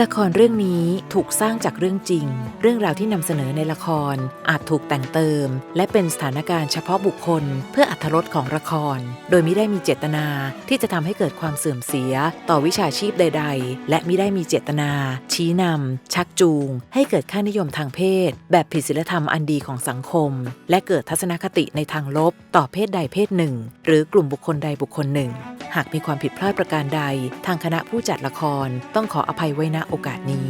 ละครเรื่องนี้ถูกสร้างจากเรื่องจริง เรื่องราวที่นำเสนอในละครอาจถูกแต่งเติม และเป็นสถานการณ์เฉพาะบุคคล เพื่ออัธรสของละคร โดยไม่ได้มีเจตนาที่จะทำให้เกิดความเสื่อมเสีย ต่อวิชาชีพใด ๆ และไม่ได้มีเจตนา ชี้นำชักจูง ให้เกิดค่านิยมทางเพศ แบบผิดศีลธรรมอันดีของสังคม และเกิดทัศนคติในทางลบ ต่อเพศใดเพศหนึ่ง หรือกลุ่มบุคคลใดบุคคลหนึ่ง หากมีความผิดพลาดประการใด ทางคณะผู้จัดละครต้องขออภัยไว้ณโอกาสนี้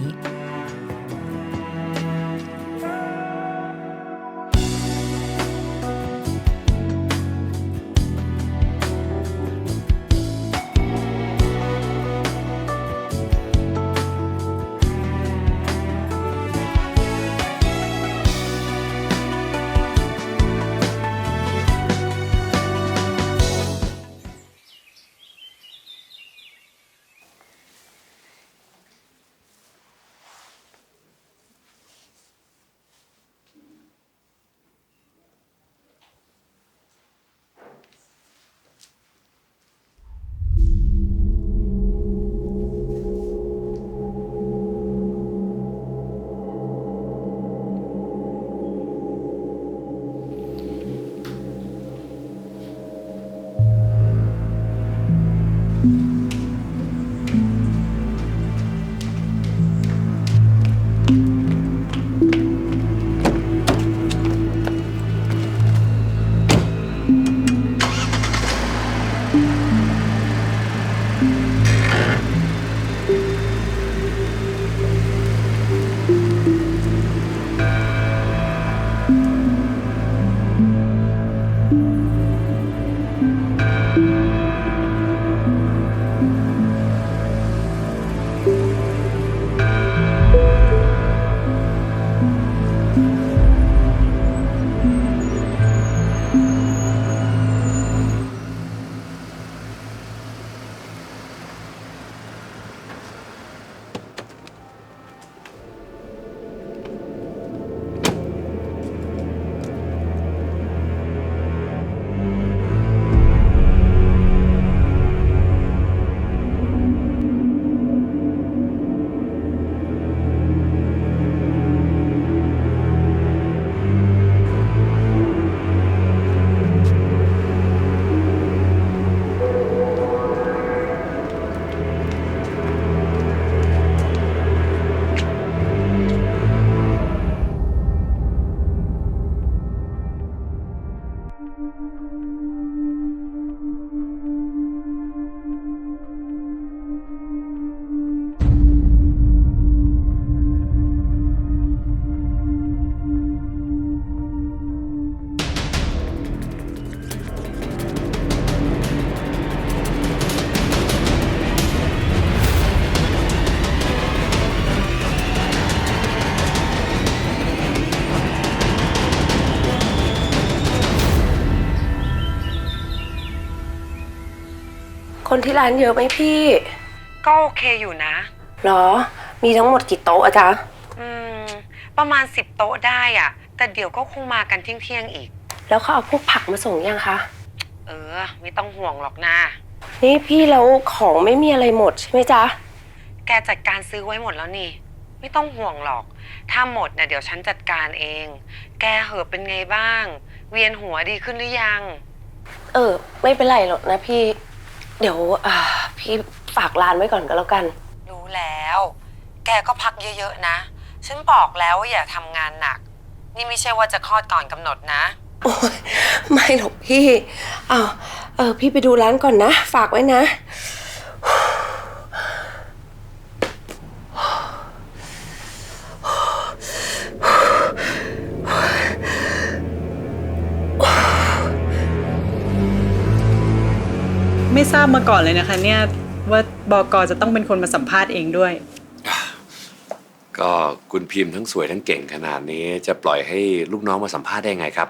คนที่ร้านเยอะไหมพี่ก็โอเคอยู่นะ หรอ มีทั้งหมดกี่โต๊ะอะจ๊ะ อืม ประมาณสิบโต๊ะได้อะแต่เดี๋ยวก็คงมากันเที่ยงเที่ยงๆอีก แล้วเขาเอาพวกผักมาส่งยังคะ เออ ไม่ต้องห่วงหรอกนะนี่พี่แล้วของไม่มีอะไรหมดใช่ไหมจ๊ะ แกจัดการซื้อไว้หมดแล้วนี่ ไม่ต้องห่วงหรอก ถ้าหมดเนี่ยเดี๋ยวฉันจัดการเอง แกเหอะเป็นไงบ้าง เวียนหัวดีขึ้นหรือยัง เออ ไม่เป็นไรหรอกนะพี่ เดี๋ยวอ่าพี่ฝากร้านไว้ก่อนก็แล้วกัน รู้แล้ว แกก็พักเยอะๆนะ ฉันบอกแล้วว่าอย่าทำงานหนัก นี่ไม่ใช่ว่าจะคลอดก่อนกำหนดนะ โอ้ยไม่หรอกพี่อ้าวเออพี่ไปดูร้านก่อนนะ ฝากไว้นะ ไม่ทราบมาก่อนเลยนะคะเนี่ยว่าบอกจะต้องเป็นคนมาสัมภาษณ์เองด้วย ก็คุณพิมพ์ทั้งสวยทั้งเก่งขนาดนี้ จะปล่อยให้ลูกน้องมาสัมภาษณ์ได้ไงครับ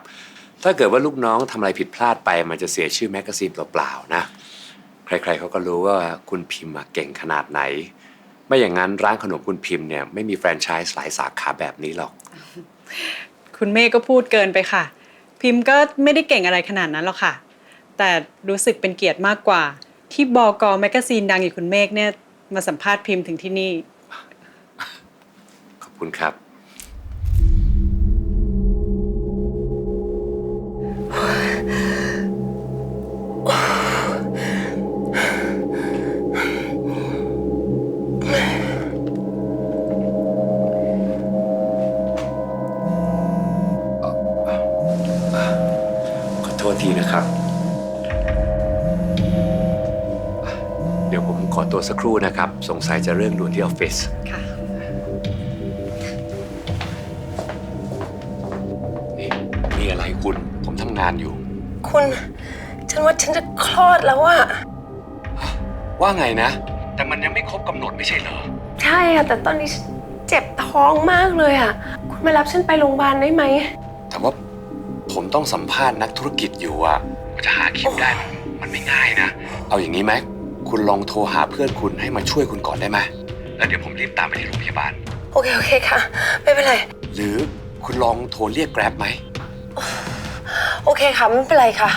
ถ้าเกิดว่าลูกน้องทำอะไรผิดพลาดไป มันจะเสียชื่อแมกกาซีนเปล่าๆนะ ใครๆเขาก็รู้ว่าคุณพิมพ์อะเก่งขนาดไหน ไม่อย่างนั้นร้านขนมคุณพิมพ์เนี่ยไม่มีแฟรนไชส์หลายสาขาแบบนี้หรอก คุณเมฆก็พูดเกินไปค่ะ พิมพ์ก็ไม่ได้เก่งอะไรขนาดนั้นหรอกค่ะ แต่รู้สึกเป็นเกียรติมากกว่า ที่บอกแมกกาซีนดังอย่างคุณเมฆเนี่ยมาสัมภาษณ์พิมพ์ถึงที่นี่ ขอบคุณครับ ผมขอตัวสักครู่นะครับ สงสัยจะเรื่องด่วนที่ออฟฟิศค่ะ นี่มีอะไรคุณ ผมทำงานอยู่ คุณ ฉันว่าฉันจะคลอดแล้วอะว่าไงนะ แต่มันยังไม่ครบกำหนดไม่ใช่เหรอ ใช่อะแต่ตอนนี้ฉันเจ็บท้องมากเลยอะคุณมารับฉันไปโรงพยาบาลได้ไหม แต่ว่าผมต้องสัมภาษณ์นักธุรกิจอยู่อะจะหาคิวได้มันมันไม่ง่ายนะ เอาอย่างนี้ไหม คุณลองโทรหาเพื่อนคุณให้มาช่วยคุณก่อนได้ไหมแล้วเดี๋ยวผมรีบตามไปที่โรงพยาบาล โอเค โอเคค่ะ ไม่เป็นไร หรือคุณลองโทรเรียกแกร็บไหม โอเคค่ะ ไม่เป็นไรค่ะ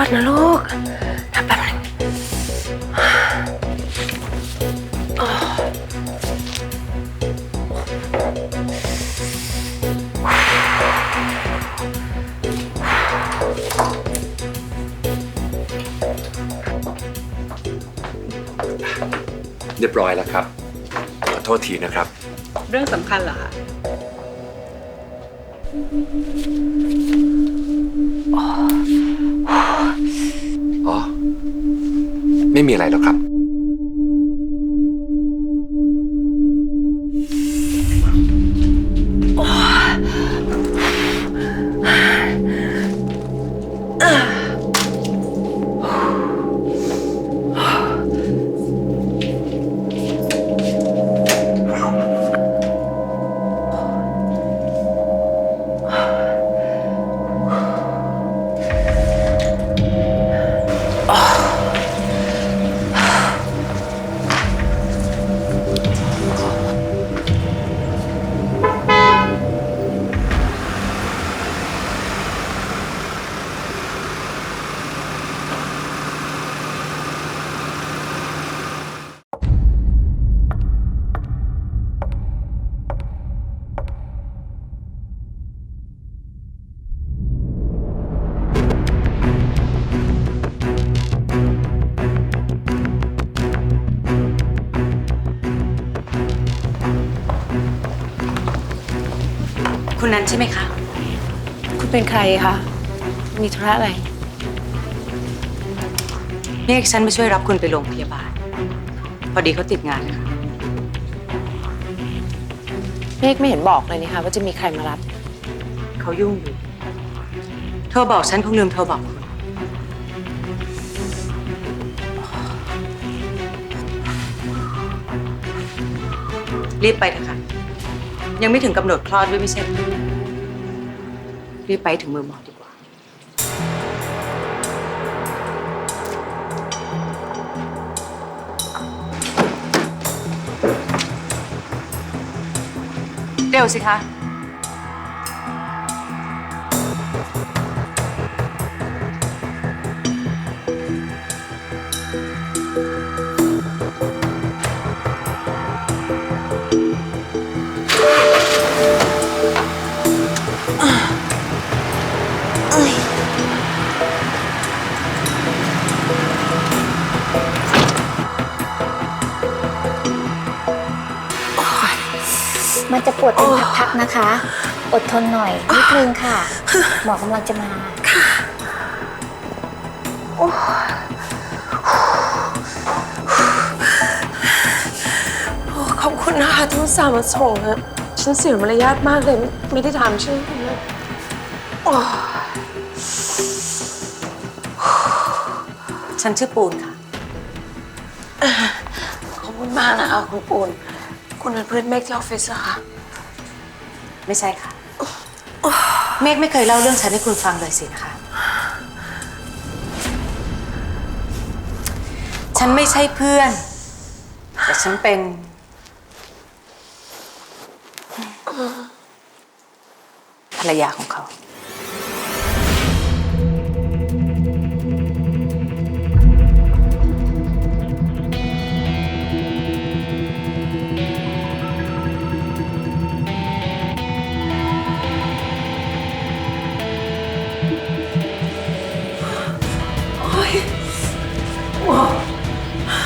อย่าเพิ่งคลอดนะลูกถ้าแป๊บนึงเรียบร้อยแล้วครับ ขอโทษทีนะครับ เรื่องสำคัญเหรอคะอ๋อ ไม่มีอะไรหรอกครับ คุณนั้นใช่ไหมคะ คุณเป็นใครคะ มีธุระอะไร เรียกฉันมาช่วยรับคุณไปโรงพยาบาล พอดีเขาติดงานนะคะเมฆไม่เห็นบอกเลยนี่คะว่าจะมีใครมารับ เขายุ่งอยู่ โทรบอกฉันคงลืมโทรบอกคุณ รีบไปเถอะค่ะ ยังไม่ถึงกำหนดคลอดด้วยไม่ใช่หรอรีบไปถึงมือหมอดีกว่า เร็วสิคะ นพักๆนะคะ อดทนหน่อยนิดนึงค่ะ หมอกำลังจะมาขอบคุณนะคะที่อุตส่าห์มาส่งนะฉันเสียมารยาทมากเลย ไม่ได้ถามชื่อคุณนะโอ้ฉันชื่อปูนค่ะ ขอบคุณมากนะคะคุณปูน คุณเป็นเพื่อนเมฆที่ออฟฟิศเหรอคะ ไม่ใช่ค่ะ เมฆไม่เคยเล่าเรื่องฉันให้คุณฟังเลยสินะคะ ฉันไม่ใช่เพื่อน แต่ฉันเป็น ภรรยาของเขา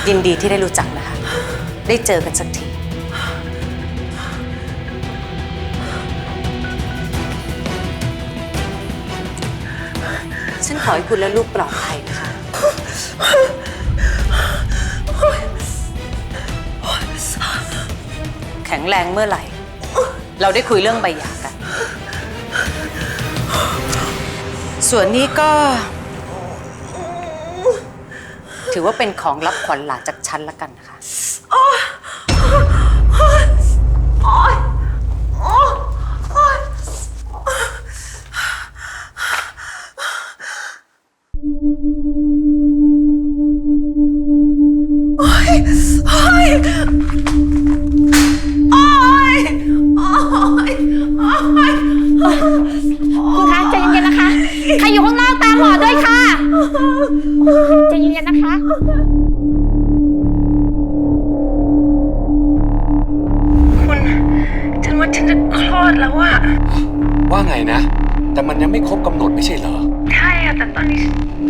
ยินดีที่ได้รู้จักนะคะ ได้เจอกันสักที ฉันขอให้คุณและลูกปลอดภัยนะคะ แข็งแรงเมื่อไหร่ เราได้คุยเรื่องใบหย่ากัน ส่วนนี้ก็ ถือว่าเป็นของรับขวัญหลานจากฉันละกันนะคะ ว่าไงนะ แต่มันยังไม่ครบกำหนดไม่ใช่เหรอ ใช่อะแต่ตอนนี้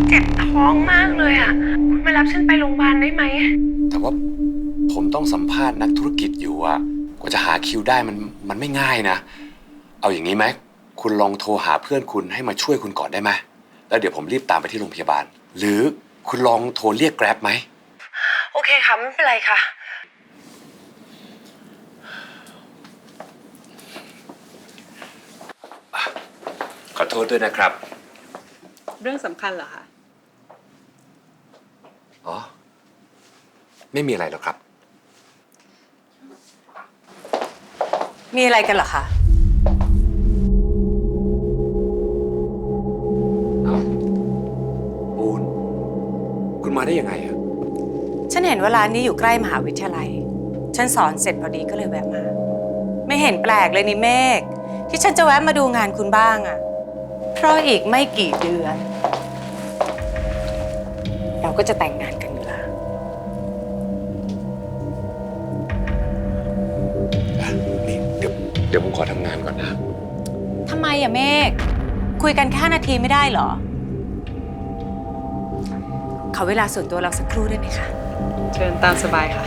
เจ็บท้องมากเลยอะคุณไปรับฉันไปโรงพยาบาลได้ไหม แต่ว่าผมต้องสัมภาษณ์นักธุรกิจอยู่อะกว่าจะหาคิวได้มันมันไม่ง่ายนะ เอาอย่างนี้ไหม คุณลองโทรหาเพื่อนคุณให้มาช่วยคุณก่อนได้ไหมแล้วเดี๋ยวผมรีบตามไปที่โรงพยาบาล หรือคุณลองโทรเรียกแกร็บไหม โอเคค่ะ ไม่เป็นไรค่ะ ขอโทษด้วยนะครับ เรื่องสำคัญเหรอคะ อ๋อ ไม่มีอะไรหรอกครับ มีอะไรกันเหรอคะปูนคุณมาได้ยังไงอะฉันเห็นว่าร้านนี้อยู่ใกล้มหาวิทยาลัย ฉันสอนเสร็จพอดีก็เลยแวะมา ไม่เห็นแปลกเลยนี่เมฆ ที่ฉันจะแวะมาดูงานคุณบ้างอะเพราะอีกไม่กี่เดือน เราก็จะแต่งงานกันอยู่แล้วอะนี่เดี๋ยวเดี๋ยวผมขอทำงานก่อนนะ ทำไมอะเมฆคุยกันแค่นาทีไม่ได้เหรอ ขอเวลาส่วนตัวเราสักครู่ได้ไหมคะ เชิญตามสบายค่ะ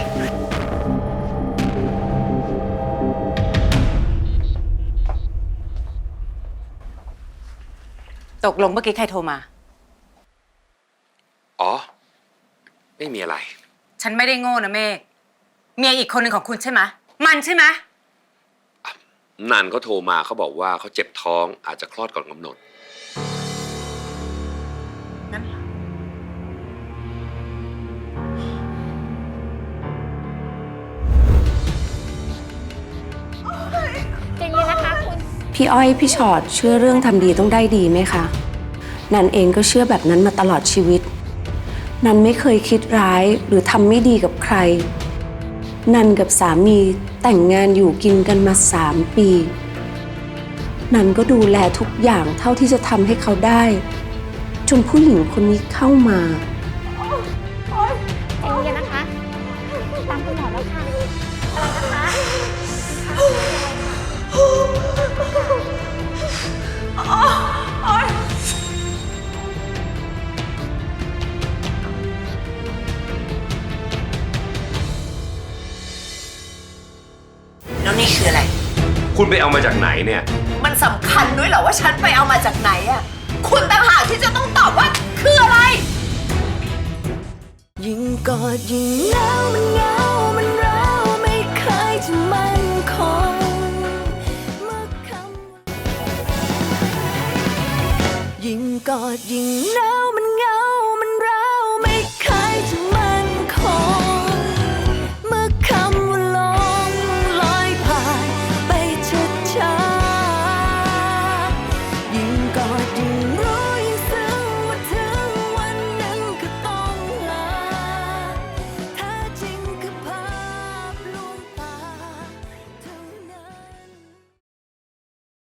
ตกลงเมื่อกี้ใครโทรมา อ๋อ ไม่มีอะไร ฉันไม่ได้โง่นะเมฆเมียอีกคนหนึ่งของคุณใช่ไหมมันใช่ไหมนันเขาโทรมาเขาบอกว่าเขาเจ็บท้องอาจจะคลอดก่อนกำหนด พี่อ้อยพี่ชอดเชื่อเรื่องทำดีต้องได้ดีไหมคะนันเองก็เชื่อแบบนั้นมาตลอดชีวิต นันไม่เคยคิดร้ายหรือทำไม่ดีกับใคร นันกับสามีแต่งงานอยู่กินกันมาสามปี นันก็ดูแลทุกอย่างเท่าที่จะทำให้เขาได้ จนผู้หญิงคนนี้เข้ามา นี่คืออะไร คุณไปเอามาจากไหนเนี่ย มันสำคัญด้วยเหรอว่าฉันไปเอามาจากไหนอะคุณต่างหากที่จะต้องตอบว่าคืออะไร ยิ่งกอดยิ่งหนาวมันเหงามันร้าวไม่เคยจะมั่นคงเมื่อคำว่ายิ่งกอดยิ่งหนาวมัน